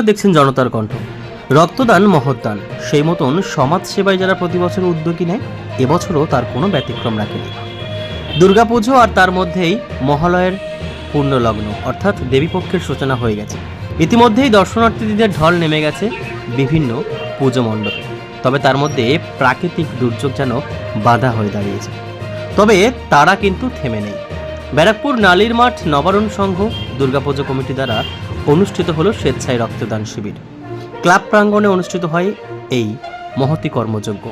নমস্কার দেখছেন জনতার কণ্ঠ। রক্তদান মহৎদান সেই মতন সমাজ সেবায় যারা প্রতি বছর উদ্যোগী নেয়, এবছরও তার কোনো ব্যতিক্রম রাখেনি। দুর্গাপুজো আর তার মধ্যেই মহালয়ের পূর্ণলগ্ন, অর্থাৎ দেবীপক্ষের সূচনা হয়ে গেছে। ইতিমধ্যেই দর্শনার্থীদের ঢল নেমে গেছে বিভিন্ন পুজো মণ্ডপে। তবে তার মধ্যে প্রাকৃতিক দুর্যোগ যেন বাধা হয়ে দাঁড়িয়েছে। তবে তারা কিন্তু থেমে নেই। ব্যারাকপুর নালির মাঠ নবারণ সংঘ দুর্গাপুজো কমিটি দ্বারা অনুষ্ঠিত হলো স্বেচ্ছায় রক্তদান শিবির। ক্লাব প্রাঙ্গণে অনুষ্ঠিত হয় এই মহতি কর্মযজ্ঞ।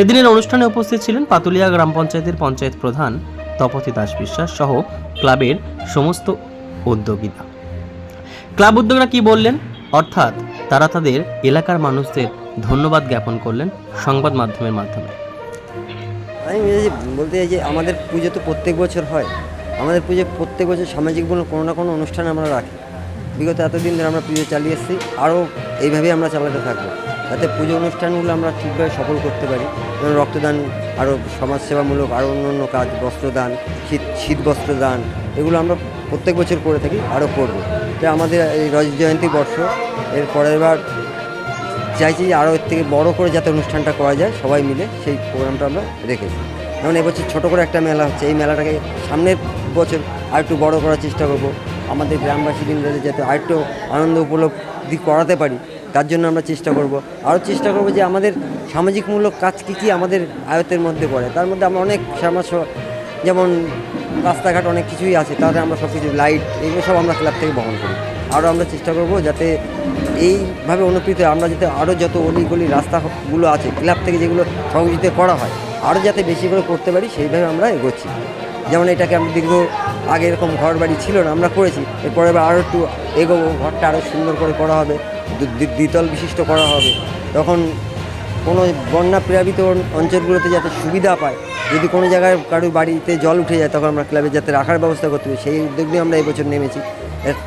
এদিনের অনুষ্ঠানে উপস্থিত ছিলেন পাতুলিয়া গ্রাম পঞ্চায়েতের পঞ্চায়েত প্রধান তপতি দাস বিশ্বাস সহ ক্লাবের সমস্ত উদ্যোগীরা ক্লাব উদ্যোগরা কি বললেন? অর্থাৎ তারা তাদের এলাকার মানুষদের ধন্যবাদ জ্ঞাপন করলেন সংবাদ মাধ্যমের মাধ্যমে। আমি বলতে চাই যে আমাদের পুজো তো প্রত্যেক বছর হয়। আমাদের পুজো প্রত্যেক বছর সামাজিক কোনো না কোনো অনুষ্ঠান আমরা রাখি। বিগত এতদিন ধরে আমরা পুজো চালিয়ে এসেছি, আরও এইভাবেই আমরা চালাতে থাকব। যাতে পুজো অনুষ্ঠানগুলো আমরা ঠিকভাবে সফল করতে পারি। যেমন রক্তদান, আরও সমাজসেবামূলক আরও অন্য অন্য কাজ, বস্ত্রদান, শীত শীত বস্ত্রদান, এগুলো আমরা প্রত্যেক বছর করে থাকি, আরও করব। তাই আমাদের এই রজ জয়ন্তী বর্ষ, এর পরের বার চাইছি আরও এর থেকে বড় করে যাতে অনুষ্ঠানটা করা যায়, সবাই মিলে সেই প্রোগ্রামটা আমরা রেখেছি। যেমন এবছর ছোটো করে একটা মেলা হচ্ছে। এই মেলাটাকে সামনের বছর আর একটু বড় করার চেষ্টা করব। আমাদের গ্রামবাসী বৃন্দদের যাতে আরেকটু আনন্দ উপলব্ধি করাতে পারি, তার জন্য আমরা চেষ্টা করব। আরও চেষ্টা করব যে আমাদের সামাজিকমূলক কাজ কী কী আমাদের আয়ত্তের মধ্যে পড়ে। তার মধ্যে আমরা অনেক সমাজ যেমন রাস্তাঘাট অনেক কিছুই আছে তাহলে আমরা সব কিছু লাইট, এগুলো সব আমরা ক্লাব থেকে বহন করি। আরও আমরা চেষ্টা করব যাতে এইভাবে অনুপ্রীত আমরা যাতে আরও যত অলিগলি রাস্তাগুলো আছে, ক্লাব থেকে যেগুলো সংযোজিত করা হয় আরও যাতে বেশি করে করতে পারি, সেইভাবে আমরা এগোচ্ছি। যেমন এটাকে আমরা দীর্ঘ আগে এরকম ঘর বাড়ি ছিল না, আমরা করেছি। এরপরে আরও একটু এগোবো, ঘরটা আরও সুন্দর করে করা হবে, দ্বি- দ্বিতল বিশিষ্ট করা হবে। তখন কোনো বন্যা প্লাবিত অঞ্চলগুলোতে যাতে সুবিধা পায়, যদি কোনো জায়গায় কারোর বাড়িতে জল উঠে যায়, তখন আমরা ক্লাবে যাতে রাখার ব্যবস্থা করতে পারি। সেই উদ্যোগ নিয়ে আমরা এবছর নেমেছি।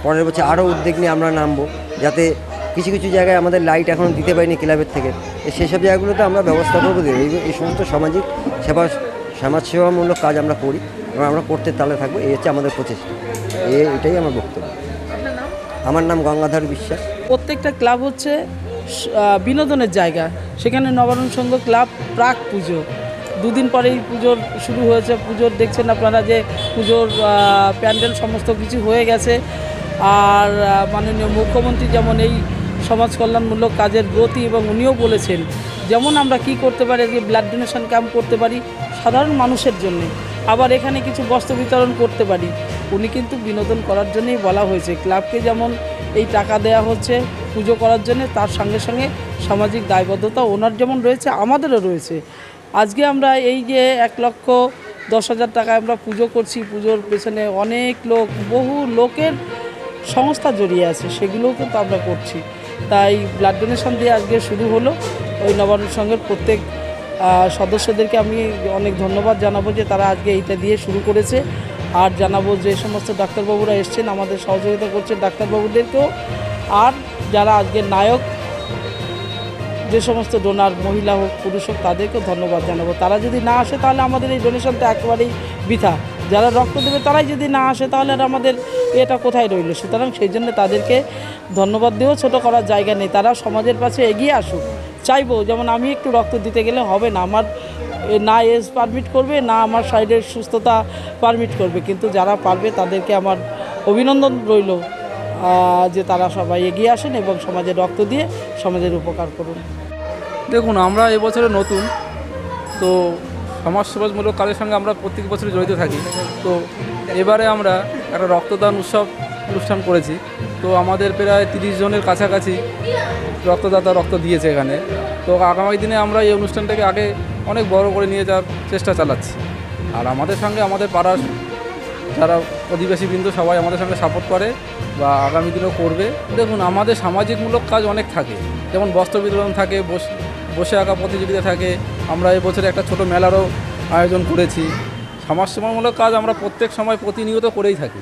পরের বছর আরও উদ্যোগ নিয়ে আমরা নামবো, যাতে কিছু কিছু জায়গায় আমাদের লাইট এখনও দিতে পারিনি ক্লাবের থেকে। সেসব জায়গাগুলোতে আমরা ব্যবস্থা করব দিই এই সমস্ত সামাজিক সেবা সমাজসেবামূলক কাজ আমরা করি এবং আমরা করতে তালে থাকব। এই হচ্ছে আমাদের প্রচেষ্টা। এই এটাই আমার বক্তব্য। আমার নাম গঙ্গাধর বিশ্বাস। প্রত্যেকটা ক্লাব হচ্ছে বিনোদনের জায়গা। সেখানে নবারণ সংঘ ক্লাব প্রাক পুজো। দুদিন পরেই পুজোর শুরু হয়েছে। পুজোর দেখছেন আপনারা যে পুজোর প্যান্ডেল সমস্ত কিছু হয়ে গেছে। আর মাননীয় মুখ্যমন্ত্রী যেমন এই সমাজ কল্যাণমূলক কাজের গতি এবং উনিও বলেছেন, যেমন আমরা কি করতে পারি যে ব্লাড ডোনেশন ক্যাম্প করতে পারি সাধারণ মানুষের জন্য, আবার এখানে কিছু বস্ত্র বিতরণ করতে পারি। উনি কিন্তু বিনোদন করার জন্যই বলা হয়েছে, ক্লাবকে যেমন এই টাকা দেয়া হচ্ছে পুজো করার জন্য, তার সঙ্গে সঙ্গে সামাজিক দায়বদ্ধতা ওনার যেমন রয়েছে, আমাদেরও রয়েছে। আজকে আমরা এই যে এক লক্ষ দশ হাজার টাকায় আমরা পুজো করছি, পুজোর পেছনে অনেক লোক, বহু লোকের সংস্থা জড়িয়ে আছে, সেগুলোও কিন্তু আমরা করছি। তাই ব্লাড ডোনেশন দিয়ে আজকে শুরু হলো। ওই নবান্ন সংঘের প্রত্যেক সদস্যদেরকে আমি অনেক ধন্যবাদ জানাব যে তারা আজকে এইটা দিয়ে শুরু করেছে। আর জানাব যে সমস্ত ডাক্তারবাবুরা এসছেন, আমাদের সহযোগিতা করছেন ডাক্তারবাবুদেরকেও। আর যারা আজকে নায়ক, যে সমস্ত ডোনার মহিলা হোক, পুরুষ হোক, তাদেরকেও ধন্যবাদ জানাব। তারা যদি না আসে তাহলে আমাদের এই ডোনেশনটা একেবারেই বৃথা। যারা রক্ত দেবে তারাই যদি না আসে তাহলে আর আমাদের এটা কোথায় রইল? সুতরাং সেই জন্য তাদেরকে ধন্যবাদ দিয়েও ছোটো করার জায়গা নেই। তারা সমাজের পাশে এগিয়ে আসুক। চাইব, যেমন আমি একটু রক্ত দিতে গেলে হবে না। আমার না এজ পারমিট করবে, না আমার সাইডের সুস্থতা পারমিট করবে। কিন্তু যারা পারবে তাদেরকে আমার অভিনন্দন রইল যে তারা সবাই এগিয়ে আসেন এবং সমাজে রক্ত দিয়ে সমাজের উপকার করুন। দেখুন, আমরা এবছরে নতুন, তো সমাজসেবামূলক কাজের সঙ্গে আমরা প্রত্যেক বছরই জড়িত থাকি। তো এবারে আমরা একটা রক্তদান উৎসব অনুষ্ঠান করেছি। তো আমাদের প্রায় তিরিশ জনের কাছাকাছি রক্তদাতা রক্ত দিয়েছে এখানে। তো আগামী দিনে আমরা এই অনুষ্ঠানটাকে আগে অনেক বড় করে নিয়ে যাওয়ার চেষ্টা চালাচ্ছি। আর আমাদের সঙ্গে আমাদের পাড়ার যারা অধিবাসী বিন্দু সবাই আমাদের সঙ্গে সাপোর্ট করে বা আগামী দিনেও করবে। দেখুন, আমাদের সামাজিকমূলক কাজ অনেক থাকে। যেমন বস্ত্র বিতরণ থাকে বসে আঁকা প্রতিযোগিতা থাকে। আমরা এবছরে একটা ছোট মেলারও আয়োজন করেছি। সমাজসেবামূলক কাজ আমরা প্রত্যেক সময় প্রতিনিয়ত করেই থাকি।